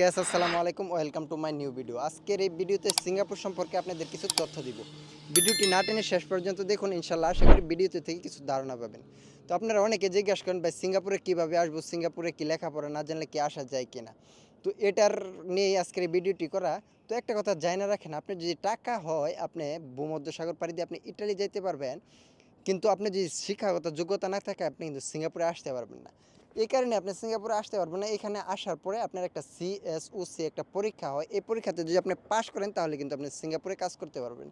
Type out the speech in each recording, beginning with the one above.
Gas আসসালামু আলাইকুম welcome to my new video আজকের এই ভিডিওতে সিঙ্গাপুর সম্পর্কে আপনাদের কিছু তথ্য দিব। ভিডিওটি না টেনে শেষ পর্যন্ত দেখুন ইনশাল্লাহ আশা করি ভিডিওতে থেকে কিছু ধারণা পাবেন। তো আপনারা অনেকে জিজ্ঞাসা করেন, ভাই, সিঙ্গাপুরে কীভাবে আসব? সিঙ্গাপুরে কি লেখাপড়া? না জানলে কি আসা যায় কিনা? তো এটার নিয়ে আজকের এই ভিডিওটি করা। তো একটা কথা জানা না রাখেন, আপনি যদি টাকা হয়, আপনি ভূমধ্য সাগর পাড়ি দিয়ে আপনি ইটালি যেতে পারবেন। কিন্তু আপনি যদি শিক্ষাগত যোগ্যতা না থাকে, আপনি কিন্তু সিঙ্গাপুরে আসতে পারবেন না। এই কারণে আপনি সিঙ্গাপুরে আসতে পারবেন না। এখানে আসার পরে আপনার একটা সিএসওসি একটা পরীক্ষা হয়। এই পরীক্ষাতে যদি আপনি পাশ করেন, তাহলে কিন্তু আপনি সিঙ্গাপুরে কাজ করতে পারবেন।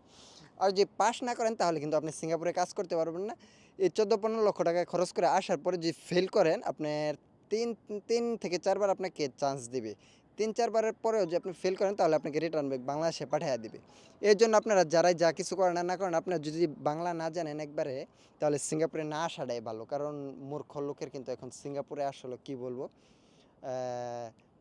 আর যদি পাশ না করেন, তাহলে কিন্তু আপনি সিঙ্গাপুরে কাজ করতে পারবেন না। এই চোদ্দ পনেরো লক্ষ টাকা খরচ করে আসার পরে যদি ফেল করেন, আপনার তিন তিন থেকে চারবার আপনাকে চান্স দিবে। তিন চারবারের পরেও যদি আপনি ফেল করেন, তাহলে আপনাকে রিটার্ন ব্যাক বাংলাদেশে পাঠিয়ে দিবে। এর জন্য আপনারা যারাই যা কিছু করেন না করেন, আপনারা যদি বাংলা না জানেন একবারে, তাহলে সিঙ্গাপুরে না আসাটাই ভালো। কারণ মূর্খ লোকের কিন্তু এখন সিঙ্গাপুরে আসলে কি বলব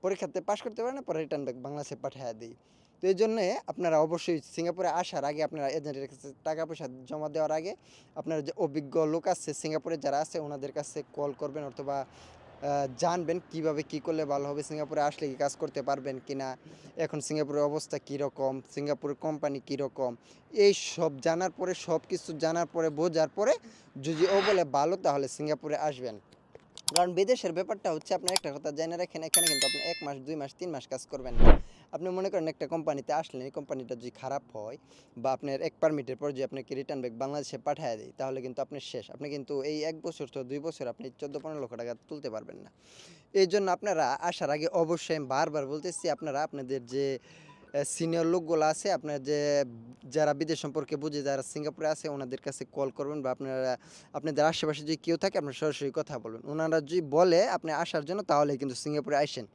পরীক্ষাতে পাশ করতে পারে না, পরে রিটার্ন ব্যাক বাংলাদেশে পাঠিয়ে দিই। তো এই জন্যে আপনারা অবশ্যই সিঙ্গাপুরে আসার আগে আপনারা এজেন্টের কাছে টাকা পয়সা জমা দেওয়ার আগে আপনারা যে অভিজ্ঞ লোক আছে সিঙ্গাপুরে যারা আছে, ওনাদের কাছে কল করবেন অথবা জানবেন কীভাবে কি করলে ভালো হবে, সিঙ্গাপুরে আসলে কি কাজ করতে পারবেন কি না এখন সিঙ্গাপুরের অবস্থা কীরকম, সিঙ্গাপুরের কোম্পানি কীরকম, এই সব জানার পরে সব কিছু জানার পরে, বোঝার পরে, যদি ও বলে ভালো, তাহলে সিঙ্গাপুরে আসবেন। কারণ বিদেশের ব্যাপারটা হচ্ছে, আপনার একটা কথা জেনে রাখেন, এখানে কিন্তু আপনি এক মাস, দুই মাস, তিন মাস কাজ করবেন না। আপনি মনে করেন একটা কোম্পানিতে আসলেন, এই কোম্পানিটা যদি খারাপ হয় বা আপনার এক পারমিটের পর যদি আপনাকে রিটার্ন ব্যাক বাংলাদেশে পাঠিয়ে দেয়, তাহলে কিন্তু আপনি শেষ। আপনি কিন্তু এই এক বছর তো দুই বছর আপনি চোদ্দ, পনেরো লক্ষ টাকা তুলতে পারবেন না। এই জন্য আপনারা আসার আগে অবশ্যই বারবার বলতেছি, আপনারা আপনাদের যে সিনিয়র লোকগুলো আছে, আপনার যে, যারা বিদেশ সম্পর্কে বুঝে, যারা সিঙ্গাপুরে আছে, ওনাদের কাছে কল করবেন বা আপনারা, আপনাদের আশেপাশে যদি কেউ থাকে, আপনার সরাসরি কথা বলবেন। ওনারা যদি বলে আপনি আসার জন্য তাহলে কিন্তু সিঙ্গাপুরে আসেন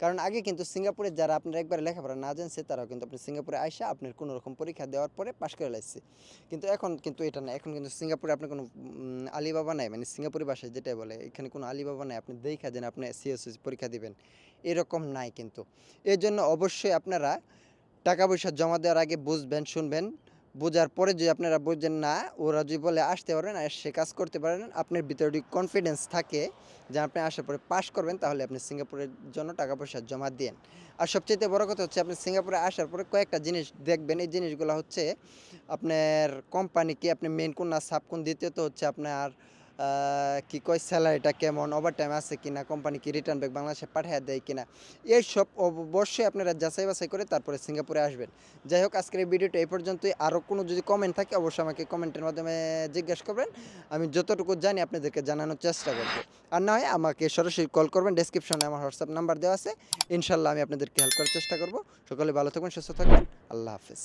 কারণ আগে কিন্তু সিঙ্গাপুরে যারা আপনার একবার লেখাপড়া না জানছে, তারাও কিন্তু আপনি সিঙ্গাপুরে আইসা আপনার কোনো রকম পরীক্ষা দেওয়ার পরে পাশ করে লাগছে কিন্তু এখন কিন্তু এটা না, এখন কিন্তু সিঙ্গাপুরে আপনি কোনো আলিবাবা নাই মানে সিঙ্গাপুরি ভাষায় যেটাই বলে, এখানে কোনো আলিবাবা নাই, আপনি দেখা যান আপনি সিএসসি পরীক্ষা দিবেন। এরকম নাই কিন্তু। এই জন্য অবশ্যই আপনারা টাকা পয়সা জমা দেওয়ার আগে বুঝবেন, শুনবেন বোঝার পরে যদি আপনারা বোঝেন না, ওরা যদি বলে আসতে পারেন আর সে কাজ করতে পারেন আপনার ভিতরে যদি কনফিডেন্স থাকে যে আপনি আসার পরে পাশ করবেন, তাহলে আপনি সিঙ্গাপুরের জন্য টাকা পয়সা জমা দেন আর সবচেয়ে বড় কথা হচ্ছে, আপনি সিঙ্গাপুরে আসার পরে কয়েকটা জিনিস দেখবেন। এই জিনিসগুলো হচ্ছে, আপনার কোম্পানিকে আপনি মেন কোন না সাব কোন, দ্বিতীয়ত হচ্ছে আপনার কি কয় স্যালারিটা কেমন ওভার টাইম আছে কিনা কোম্পানি কি রিটার্ন ব্যাক বাংলাদেশে পাঠিয়ে দেয় কিনা, এইসব অবশ্যই আপনারা যাচাই বাছাই করে তারপরে সিঙ্গাপুরে আসবেন। যাই হোক, আজকের এই ভিডিওটা এই পর্যন্তই। আরও কোনো যদি কমেন্ট থাকে, অবশ্যই আমাকে কমেন্টের মাধ্যমে জিজ্ঞেস করবেন। আমি যতটুকু জানি, আপনাদেরকে জানানোর চেষ্টা করব। আর না হয় আমাকে সরাসরি কল করবেন ডেসক্রিপশনে আমার হোয়াটসঅ্যাপ নাম্বার দেওয়া আছে। ইনশাল্লাহ আমি আপনাদেরকে হেল্প করার চেষ্টা করব। সকলে ভালো থাকবেন, সুস্থ থাকবেন। আল্লাহ হাফিজ।